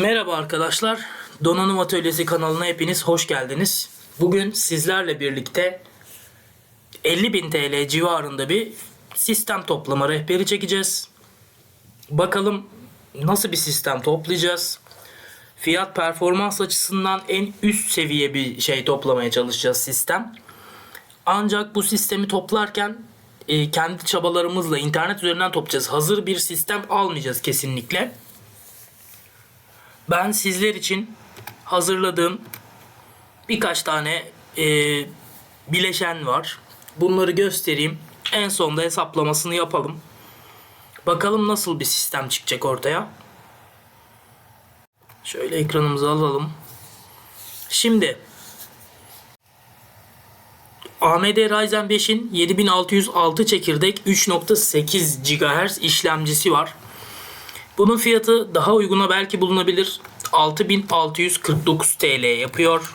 Merhaba arkadaşlar. Donanım Atölyesi kanalına hepiniz hoş geldiniz. Bugün sizlerle birlikte 50.000 TL civarında bir sistem toplama rehberi çekeceğiz. Bakalım nasıl bir sistem toplayacağız. Fiyat performans açısından en üst seviye bir şey toplamaya çalışacağız sistem. Ancak bu sistemi toplarken e, kendi çabalarımızla internet üzerinden toplayacağız. Hazır bir sistem almayacağız kesinlikle. Ben sizler için hazırladığım birkaç tane e, bileşen var. Bunları göstereyim. En sonda hesaplamasını yapalım. Bakalım nasıl bir sistem çıkacak ortaya. Şöyle ekranımızı alalım. Şimdi AMD Ryzen 5'in 7606 çekirdek 3.8 GHz işlemcisi var. Bunun fiyatı daha uyguna belki bulunabilir. 6649 TL yapıyor.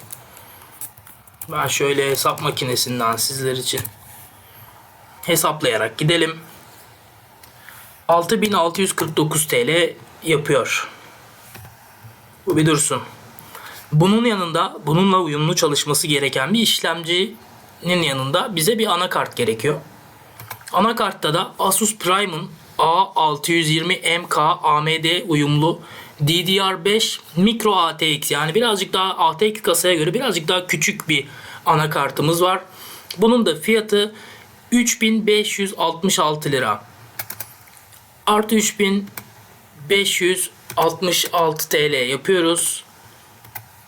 Ben şöyle hesap makinesinden sizler için hesaplayarak gidelim. 6649 TL yapıyor. Bu bir dursun. Bunun yanında bununla uyumlu çalışması gereken bir işlemcinin yanında bize bir anakart gerekiyor. Anakartta da Asus Prime'ın A620MK AMD uyumlu DDR5 Micro ATX yani birazcık daha ATX kasaya göre birazcık daha küçük bir anakartımız var. Bunun da fiyatı 3566 lira. Artı 3566 TL yapıyoruz.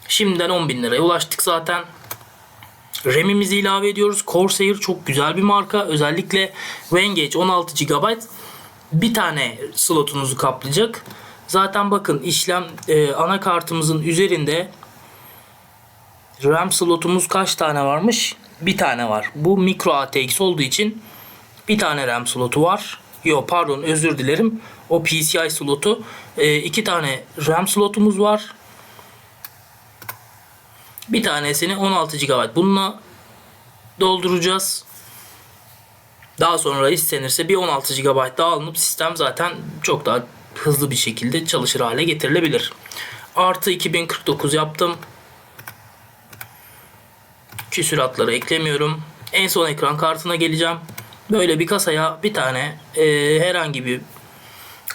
Şimdiden 10.000 liraya ulaştık zaten. RAM'imizi ilave ediyoruz. Corsair çok güzel bir marka. Özellikle Vengeance 16 GB bir tane slotunuzu kaplayacak. Zaten bakın işlem e, anakartımızın üzerinde RAM slotumuz kaç tane varmış? Bir tane var. Bu micro ATX olduğu için bir tane RAM slotu var. Yo pardon özür dilerim. O PCI slotu. E, iki tane RAM slotumuz var. Bir tanesini 16 GB. Bununla dolduracağız. Daha sonra istenirse bir 16 GB daha alınıp sistem zaten çok daha hızlı bir şekilde çalışır hale getirilebilir. Artı 2049 yaptım. Küsuratları eklemiyorum. En son ekran kartına geleceğim. Böyle bir kasaya bir tane e, herhangi bir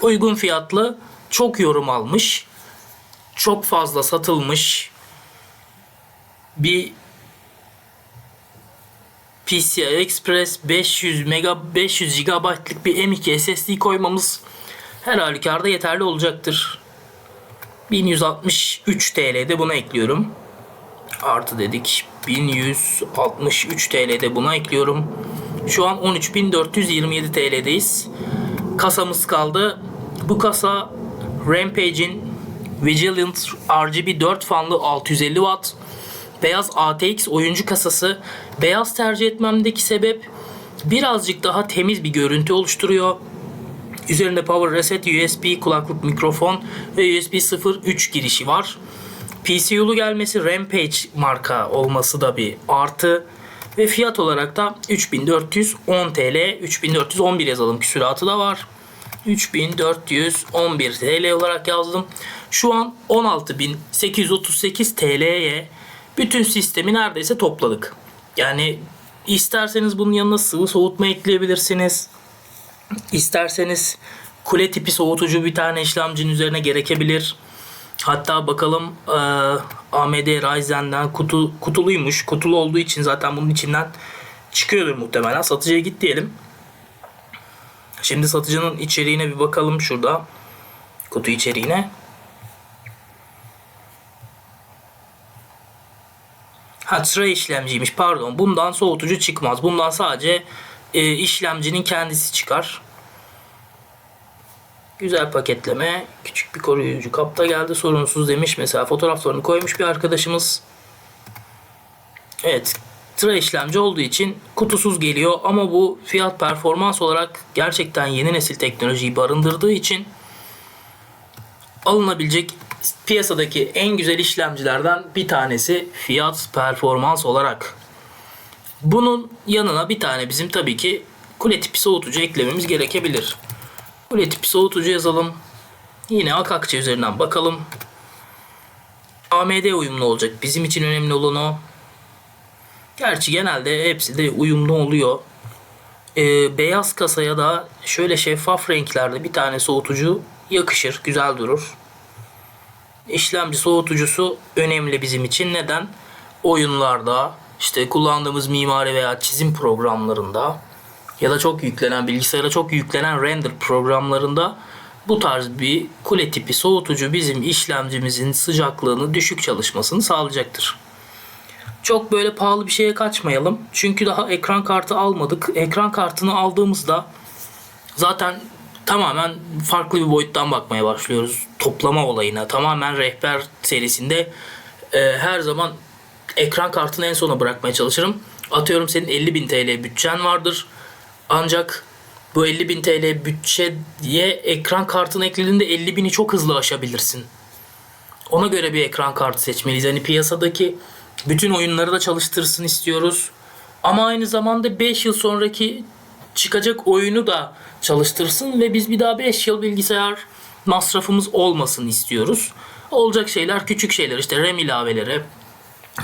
uygun fiyatlı çok yorum almış. Çok fazla satılmış bir PCI Express 500 mega 500 GB'lık bir M.2 SSD koymamız her halükarda yeterli olacaktır. 1163 TL'de buna ekliyorum. Artı dedik. 1163 TL'de buna ekliyorum. Şu an 13427 TL'deyiz. Kasamız kaldı. Bu kasa Rampage'in Vigilant RGB 4 fanlı 650 Watt beyaz ATX oyuncu kasası. Beyaz tercih etmemdeki sebep birazcık daha temiz bir görüntü oluşturuyor. Üzerinde power reset, USB kulaklık mikrofon ve USB 0.3 girişi var. PCU'lu gelmesi Rampage marka olması da bir artı. Ve fiyat olarak da 3410 TL, 3411 yazalım küsuratı da var. 3411 TL olarak yazdım. Şu an 16838 TL'ye bütün sistemi neredeyse topladık. Yani isterseniz bunun yanına sıvı soğutma ekleyebilirsiniz. İsterseniz kule tipi soğutucu bir tane işlemcinin üzerine gerekebilir. Hatta bakalım e, AMD Ryzen'den kutu kutuluymuş. Kutulu olduğu için zaten bunun içinden çıkıyordur muhtemelen. Satıcıya git diyelim. Şimdi satıcının içeriğine bir bakalım şurada. Kutu içeriğine. Ha sıra işlemciymiş pardon. Bundan soğutucu çıkmaz. Bundan sadece e, işlemcinin kendisi çıkar. Güzel paketleme. Küçük bir koruyucu kapta geldi. Sorunsuz demiş. Mesela fotoğraflarını koymuş bir arkadaşımız. Evet. Sıra işlemci olduğu için kutusuz geliyor ama bu fiyat performans olarak gerçekten yeni nesil teknolojiyi barındırdığı için alınabilecek piyasadaki en güzel işlemcilerden bir tanesi fiyat performans olarak. Bunun yanına bir tane bizim tabii ki kule tipi soğutucu eklememiz gerekebilir. Kule tipi soğutucu yazalım. Yine Akakçe üzerinden bakalım. AMD uyumlu olacak. Bizim için önemli olan o. Gerçi genelde hepsi de uyumlu oluyor. Ee, beyaz kasaya da şöyle şeffaf renklerde bir tane soğutucu yakışır, güzel durur. İşlemci soğutucusu önemli bizim için. Neden? Oyunlarda, işte kullandığımız mimari veya çizim programlarında ya da çok yüklenen bilgisayara çok yüklenen render programlarında bu tarz bir kule tipi soğutucu bizim işlemcimizin sıcaklığını düşük çalışmasını sağlayacaktır. Çok böyle pahalı bir şeye kaçmayalım. Çünkü daha ekran kartı almadık. Ekran kartını aldığımızda zaten tamamen farklı bir boyuttan bakmaya başlıyoruz toplama olayına. Tamamen rehber serisinde e, her zaman ekran kartını en sona bırakmaya çalışırım. Atıyorum senin 50.000 TL bütçen vardır. Ancak bu 50.000 TL bütçeye ekran kartını eklediğinde 50.000'i çok hızlı aşabilirsin. Ona göre bir ekran kartı seçmeliyiz. Hani piyasadaki bütün oyunları da çalıştırsın istiyoruz. Ama aynı zamanda 5 yıl sonraki çıkacak oyunu da çalıştırsın ve biz bir daha 5 yıl bilgisayar masrafımız olmasın istiyoruz. Olacak şeyler küçük şeyler işte RAM ilaveleri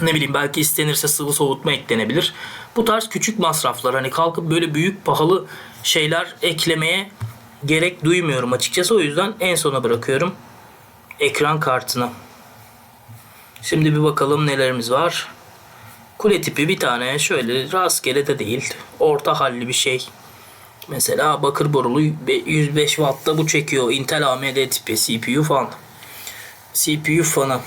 ne bileyim belki istenirse sıvı soğutma eklenebilir. Bu tarz küçük masraflar hani kalkıp böyle büyük pahalı şeyler eklemeye gerek duymuyorum açıkçası. O yüzden en sona bırakıyorum ekran kartını. Şimdi bir bakalım nelerimiz var. Kule tipi bir tane şöyle rastgele de değil. Orta halli bir şey. Mesela bakır borulu 105 Watt'ta bu çekiyor. Intel AMD tipi CPU fan. CPU fanı.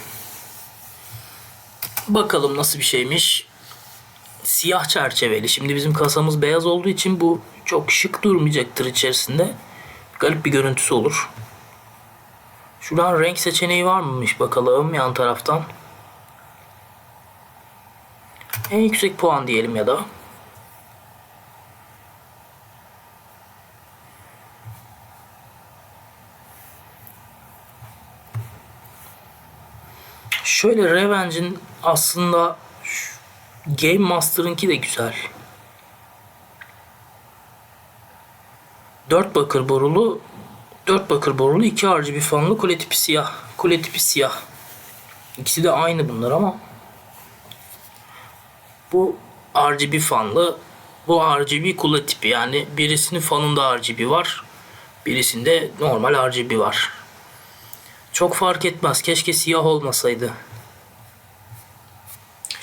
Bakalım nasıl bir şeymiş. Siyah çerçeveli. Şimdi bizim kasamız beyaz olduğu için bu çok şık durmayacaktır içerisinde. Garip bir görüntüsü olur. Şuradan renk seçeneği var mıymış bakalım yan taraftan. En yüksek puan diyelim ya da. Şöyle Revenge'in aslında Game Master'ınki de güzel. Dört bakır borulu dört bakır borulu iki RGB fanlı kule tipi siyah. Kule tipi siyah. İkisi de aynı bunlar ama bu RGB fanlı bu RGB kule tipi yani birisinin fanında RGB var birisinde normal RGB var. Çok fark etmez. Keşke siyah olmasaydı.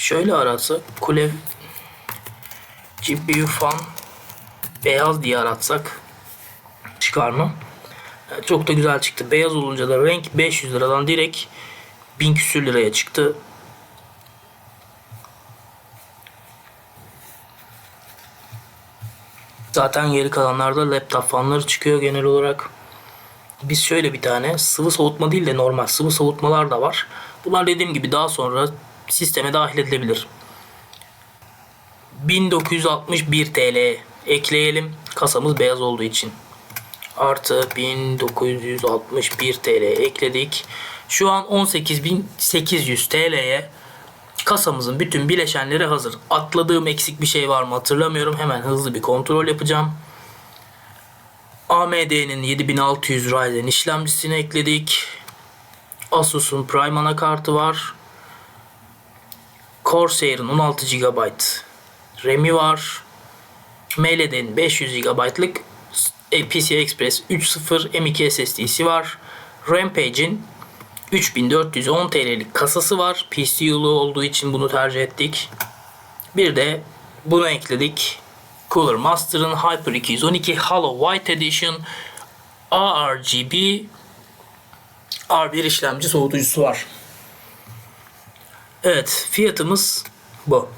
Şöyle aratsak kule GPU fan beyaz diye aratsak çıkar mı? Evet, Çok da güzel çıktı. Beyaz olunca da renk 500 liradan direkt 1000 küsür liraya çıktı. Zaten geri kalanlarda laptop fanları çıkıyor genel olarak. Biz şöyle bir tane sıvı soğutma değil de normal sıvı soğutmalar da var. Bunlar dediğim gibi daha sonra sisteme dahil edilebilir. 1961 TL ekleyelim. Kasamız beyaz olduğu için. Artı 1961 TL ekledik. Şu an 18.800 TL'ye kasamızın bütün bileşenleri hazır. Atladığım eksik bir şey var mı hatırlamıyorum. Hemen hızlı bir kontrol yapacağım. AMD'nin 7600 Ryzen işlemcisini ekledik. Asus'un Prime anakartı var. Corsair'ın 16 GB RAM'i var. MLD'nin 500 GB'lık PCI Express 3.0 M.2 SSD'si var. Rampage'in 3410 TL'lik kasası var. PCU'lu olduğu için bunu tercih ettik. Bir de bunu ekledik. Cooler Master'ın Hyper 212 Hollow White Edition ARGB R1 işlemci soğutucusu var. Evet fiyatımız bu.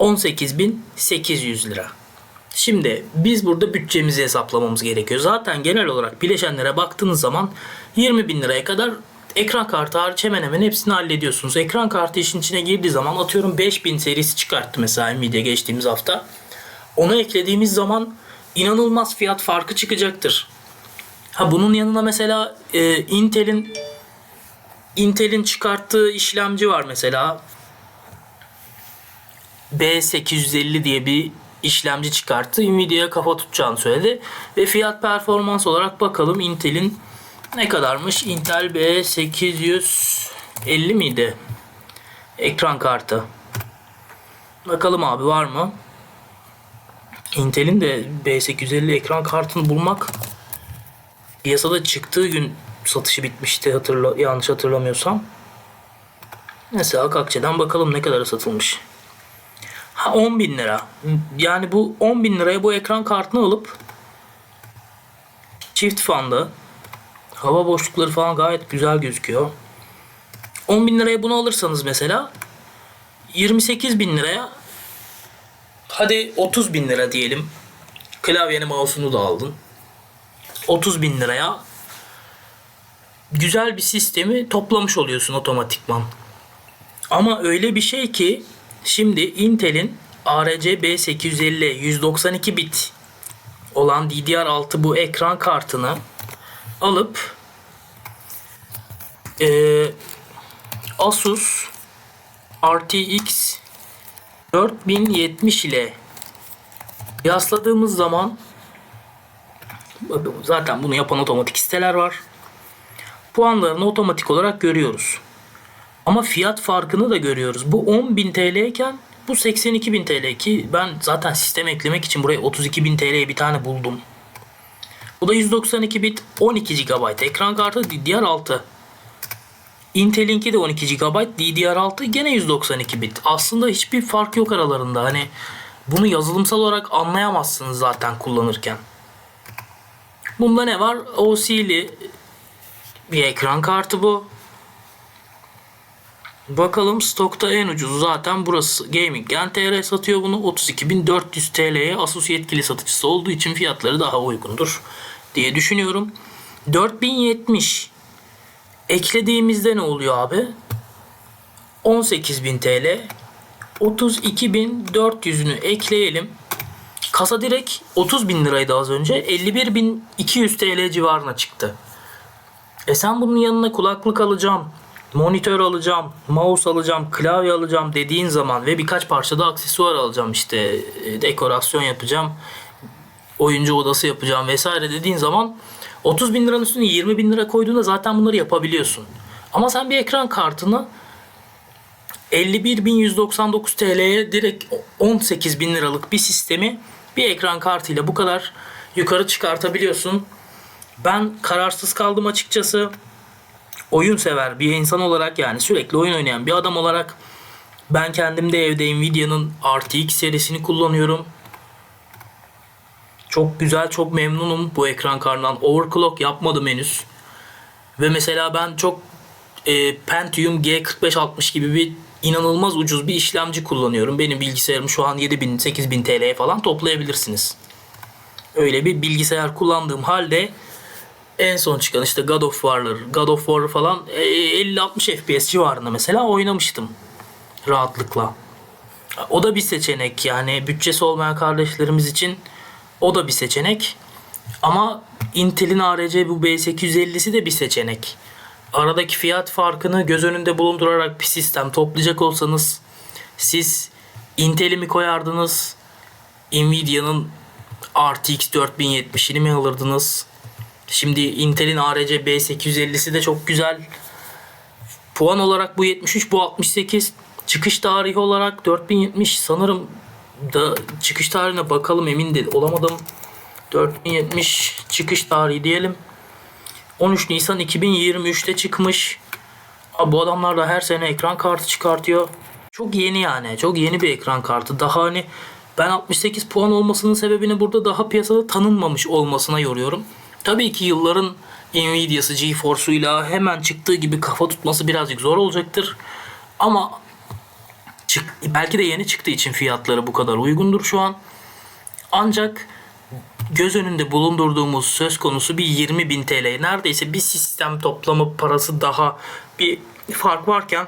18.800 lira. Şimdi biz burada bütçemizi hesaplamamız gerekiyor. Zaten genel olarak bileşenlere baktığınız zaman 20 bin liraya kadar ekran kartı hariç hemen hemen hepsini hallediyorsunuz. Ekran kartı işin içine girdiği zaman atıyorum 5000 serisi çıkarttı mesela Nvidia geçtiğimiz hafta. Onu eklediğimiz zaman inanılmaz fiyat farkı çıkacaktır. Ha bunun yanına mesela e, Intel'in Intel'in çıkarttığı işlemci var mesela. B850 diye bir işlemci çıkarttı. Nvidia'ya kafa tutacağını söyledi. Ve fiyat performans olarak bakalım Intel'in ne kadarmış? Intel B800 50 miydi? Ekran kartı. Bakalım abi var mı? Intel'in de B850 ekran kartını bulmak piyasada çıktığı gün satışı bitmişti hatırla yanlış hatırlamıyorsam. Mesela Akakçe'den bakalım ne kadara satılmış. Ha 10 bin lira. Yani bu 10 bin liraya bu ekran kartını alıp çift fanlı hava boşlukları falan gayet güzel gözüküyor. 10 bin liraya bunu alırsanız mesela 28 bin liraya hadi 30 bin lira diyelim. Klavyeni mouse'unu da aldın. 30 bin liraya güzel bir sistemi toplamış oluyorsun otomatikman. Ama öyle bir şey ki şimdi Intel'in ARC B850 192 bit olan DDR6 bu ekran kartını alıp eee, Asus RTX 4070 ile yasladığımız zaman zaten bunu yapan otomatik siteler var. Puanlarını otomatik olarak görüyoruz. Ama fiyat farkını da görüyoruz. Bu 10.000 TL iken bu 82.000 TL ki ben zaten sistem eklemek için buraya 32.000 TL'ye bir tane buldum. Bu da 192 bit 12 GB ekran kartı DDR6. Intel'inki de 12 GB DDR6 gene 192 bit. Aslında hiçbir fark yok aralarında. Hani bunu yazılımsal olarak anlayamazsınız zaten kullanırken. Bunda ne var? OC'li bir ekran kartı bu. Bakalım stokta en ucuzu zaten burası. Gaming Gen TR satıyor bunu 32.400 TL'ye Asus yetkili satıcısı olduğu için fiyatları daha uygundur diye düşünüyorum. 4070 eklediğimizde ne oluyor abi? 18.000 TL 32.400'ünü ekleyelim. Kasa direkt 30.000 liraydı az önce. 51.200 TL civarına çıktı. E sen bunun yanına kulaklık alacağım, monitör alacağım, mouse alacağım, klavye alacağım dediğin zaman ve birkaç parça da aksesuar alacağım işte e, dekorasyon yapacağım, oyuncu odası yapacağım vesaire dediğin zaman 30 bin liranın üstüne 20 bin lira koyduğunda zaten bunları yapabiliyorsun. Ama sen bir ekran kartını 51.199 TL'ye direkt 18 bin liralık bir sistemi bir ekran kartıyla bu kadar yukarı çıkartabiliyorsun. Ben kararsız kaldım açıkçası. Oyun sever bir insan olarak yani sürekli oyun oynayan bir adam olarak ben kendim de evde Nvidia'nın RTX serisini kullanıyorum. Çok güzel, çok memnunum bu ekran kartından. Overclock yapmadım henüz. Ve mesela ben çok e, Pentium G4560 gibi bir inanılmaz ucuz bir işlemci kullanıyorum. Benim bilgisayarım şu an 7000 8000 TL'ye falan toplayabilirsiniz. Öyle bir bilgisayar kullandığım halde en son çıkan işte God of War'lar, God of War falan e, 50-60 FPS civarında mesela oynamıştım rahatlıkla. O da bir seçenek yani bütçesi olmayan kardeşlerimiz için o da bir seçenek. Ama Intel'in ARC bu B850'si de bir seçenek. Aradaki fiyat farkını göz önünde bulundurarak bir sistem toplayacak olsanız siz Intel'i mi koyardınız? Nvidia'nın RTX 4070'ini mi alırdınız? Şimdi Intel'in ARC B850'si de çok güzel. Puan olarak bu 73, bu 68. Çıkış tarihi olarak 4070 sanırım da çıkış tarihine bakalım emin de olamadım. 4070 çıkış tarihi diyelim. 13 Nisan 2023'te çıkmış. Abi bu adamlar da her sene ekran kartı çıkartıyor. Çok yeni yani. Çok yeni bir ekran kartı. Daha hani ben 68 puan olmasının sebebini burada daha piyasada tanınmamış olmasına yoruyorum. Tabii ki yılların Nvidia'sı GeForce'uyla hemen çıktığı gibi kafa tutması birazcık zor olacaktır. Ama çık, belki de yeni çıktığı için fiyatları bu kadar uygundur şu an. Ancak göz önünde bulundurduğumuz söz konusu bir 20 bin TL. Neredeyse bir sistem toplamı parası daha bir fark varken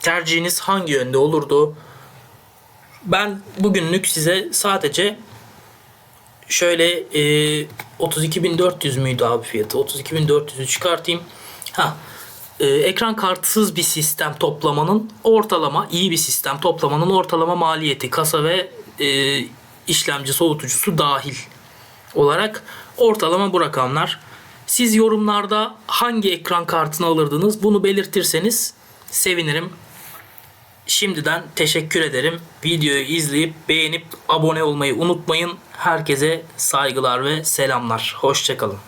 tercihiniz hangi yönde olurdu? Ben bugünlük size sadece şöyle e, 32.400 müydü abi fiyatı? 32.400'ü çıkartayım. Ha, e, ekran kartsız bir sistem toplamanın ortalama iyi bir sistem toplamanın ortalama maliyeti kasa ve e, işlemci soğutucusu dahil olarak ortalama bu rakamlar. Siz yorumlarda hangi ekran kartını alırdınız bunu belirtirseniz sevinirim. Şimdiden teşekkür ederim. Videoyu izleyip beğenip abone olmayı unutmayın. Herkese saygılar ve selamlar. Hoşçakalın.